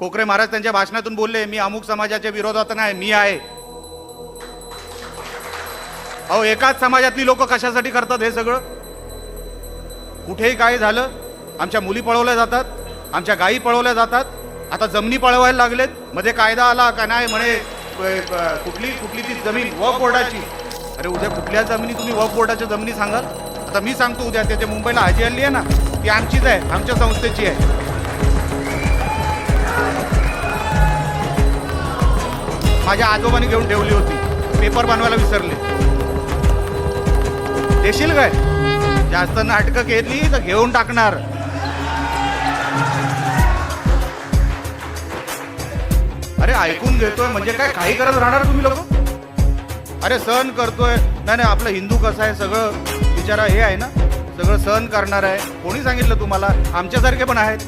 कोकरे महाराज त्यांच्या भाषणातून बोलले मी अमुक समाजाच्या विरोधात नाही मी आहे. अहो एकाच समाजातली लोक कशासाठी करतात हे सगळं? कुठेही काय झालं आमच्या मुली पळवल्या जातात आमच्या गायी पळवल्या जातात आता जमिनी पळवायला लागलेत मध्ये कायदा आला का नाही म्हणे कुठली कुठली ती जमीन वक बोर्डाची. अरे उद्या कुठल्या जमिनी तुम्ही वक बोर्डाच्या जमिनी सांगाल? आता मी सांगतो उद्या त्याच्या मुंबईला हाजी आली आहे ना ती आमचीच आहे आमच्या संस्थेची आहे. माझ्या आजोबांनी घेऊन ठेवली होती. पेपर बनवायला विसरले. देशील काय? जास्त नाटकं केली तर घेऊन टाकणार. अरे ऐकून घेतोय. म्हणजे काय काही करत राहणार तुम्ही लोक? अरे सहन करतोय. नाही नाही आपलं हिंदू कसं आहे? सगळं बिचारा हे आहे ना? सगळं सहन करणार आहे. कोणी सांगितलं तुम्हाला? आमच्यासारखे पण आहेत.